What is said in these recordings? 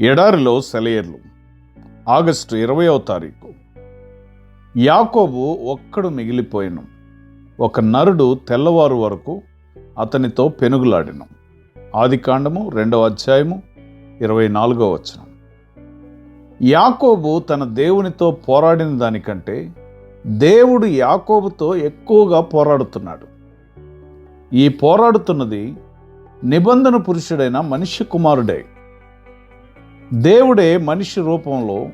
ఎడారిలో సెలయర్లు. ఆగస్టు ఇరవయో తారీఖు. యాకోబు ఒక్కడు మిగిలిపోయాను. ఒక నరుడు తెల్లవారు వరకు అతనితో పెనుగులాడినం. ఆది కాండము రెండవ అధ్యాయము ఇరవై నాలుగో వచనం. యాకోబు తన దేవునితో పోరాడిన దానికంటే దేవుడు యాకోబుతో ఎక్కువగా పోరాడుతున్నాడు. ఈ పోరాడుతున్నది నిబంధన పురుషుడైన మనిషి కుమారుడే. దేవుడే మనిషి రూపంలో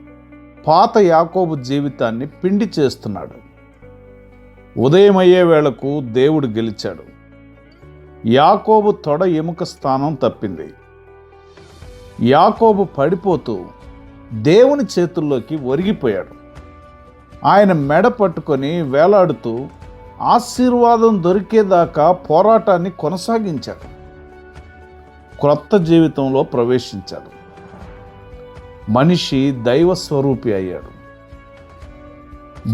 పాత యాకోబు జీవితాన్ని పిండి చేస్తున్నాడు. ఉదయమయ్యే వేళకు దేవుడు గెలిచాడు. యాకోబు తొడ ఎముక స్థానం తప్పింది. యాకోబు పడిపోతూ దేవుని చేతుల్లోకి ఒరిగిపోయాడు. ఆయన మెడ పట్టుకొని వేలాడుతూ ఆశీర్వాదం దొరికేదాకా పోరాటాన్ని కొనసాగించాడు. క్రొత్త జీవితంలో ప్రవేశించాడు. మనిషి దైవ స్వరూపి అయ్యాడు.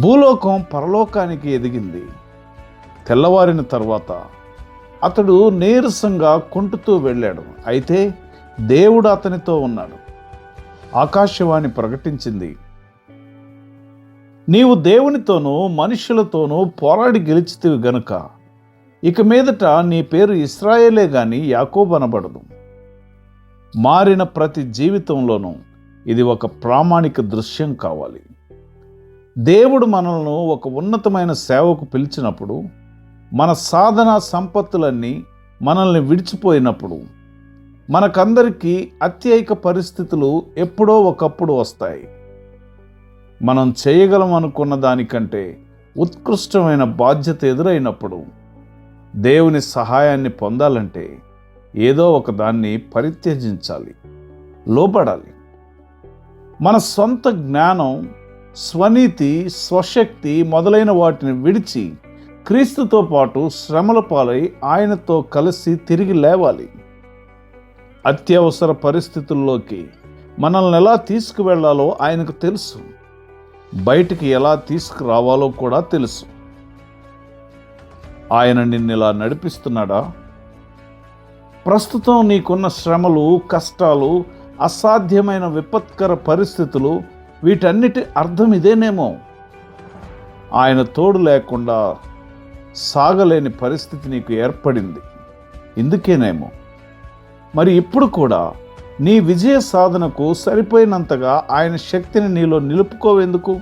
భూలోకం పరలోకానికి ఎదిగింది. తెల్లవారిన తర్వాత అతడు నీరసంగా కుంటుతూ వెళ్ళాడు. అయితే దేవుడు అతనితో ఉన్నాడు. ఆకాశవాణి ప్రకటించింది నీవు దేవునితోనూ మనుషులతోనూ పోరాడి గెలిచితివి గనుక ఇక మీదట నీ పేరు ఇస్రాయేలే గాని యాకోబనబడదు మారిన ప్రతి జీవితంలోనూ ఇది ఒక ప్రామాణిక దృశ్యం కావాలి. దేవుడు మనల్ని ఒక ఉన్నతమైన సేవకు పిలిచినప్పుడు మన సాధన సంపత్తులన్నీ మనల్ని విడిచిపోయినప్పుడు మనకందరికీ అత్యయిక పరిస్థితులు ఎప్పుడో ఒకప్పుడు వస్తాయి. మనం చేయగలం అనుకున్న దానికంటే ఉత్కృష్టమైన బాధ్యత ఎదురైనప్పుడు దేవుని సహాయాన్ని పొందాలంటే ఏదో ఒక దాన్ని పరిత్యజించాలి లోపడాలి మన సొంత జ్ఞానం స్వనీతి స్వశక్తి మొదలైన వాటిని విడిచి క్రీస్తుతో పాటు శ్రమల పాలై ఆయనతో కలిసి తిరిగి లేవాలి. అత్యవసర పరిస్థితుల్లోకి మనల్ని ఎలా తీసుకువెళ్ళాలో ఆయనకు తెలుసు. బయటికి ఎలా తీసుకురావాలో కూడా తెలుసు. ఆయన నిన్ను ఇలా నడిపిస్తున్నాడా? ప్రస్తుతం నీకున్న శ్రమలు కష్టాలు అసాధ్యమైన విపత్కర పరిస్థితులు వీటన్నిటి అర్థం ఇదేనేమో. ఆయన తోడు లేకుండా సాగలేని పరిస్థితి నీకు ఏర్పడింది. ఇందుకేనేమో. మరి ఇప్పుడు కూడా నీ విజయ సాధనకు సరిపోయినంతగా ఆయన శక్తిని నీలో నిలుపుకోవేందుకు?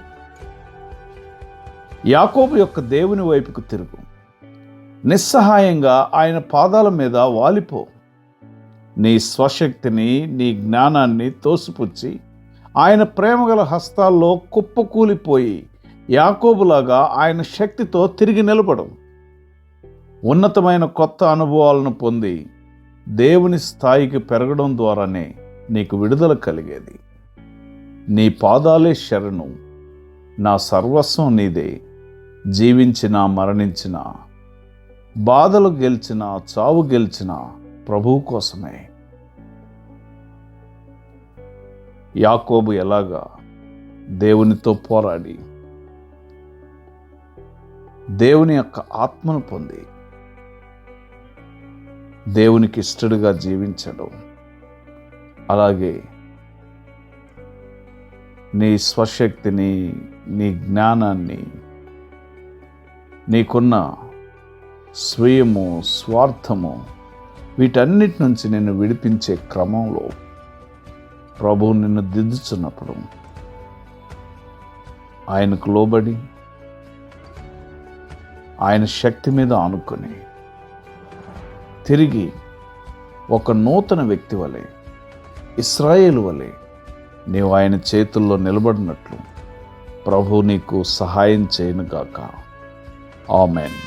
యాకోబు యొక్క దేవుని వైపుకు తిరుగు. నిస్సహాయంగా ఆయన పాదాల మీద వాలిపో. నీ స్వశక్తిని నీ జ్ఞానాన్ని తోసిపుచ్చి ఆయన ప్రేమగల హస్తాల్లో కుప్పకూలిపోయి యాకోబులాగా ఆయన శక్తితో తిరిగి నిలబడు ఉన్నతమైన కొత్త అనుభవాలను పొంది దేవుని స్థాయికి పెరగడం ద్వారానే నీకు విడుదల కలిగేది. నీ పాదాలే శరణు నా సర్వస్వం నీదే. జీవించినా మరణించినా బాధలు గెలిచినా చావు గెలిచినా ప్రభువు కోసమే. యాకోబు ఎలాగా దేవునితో పోరాడి దేవుని యొక్క ఆత్మను పొంది దేవునికి ఇష్టడుగా జీవించడం అలాగే నీ స్వశక్తిని నీ జ్ఞానాన్ని నీకున్న స్వయము స్వార్థము వీటన్నిటి నుంచి నిన్ను విడిపించే క్రమంలో ప్రభువు నిన్ను దిద్దుచున్నప్పుడు ఆయనకు లోబడి ఆయన శక్తి మీద ఆనుకొని తిరిగి ఒక నూతన వ్యక్తి వలె ఇస్రాయేల్ వలె నీవు ఆయన చేతుల్లో నిలబడినట్లు ప్రభు నీకు సహాయం చేయనుగాక ఆమెన్.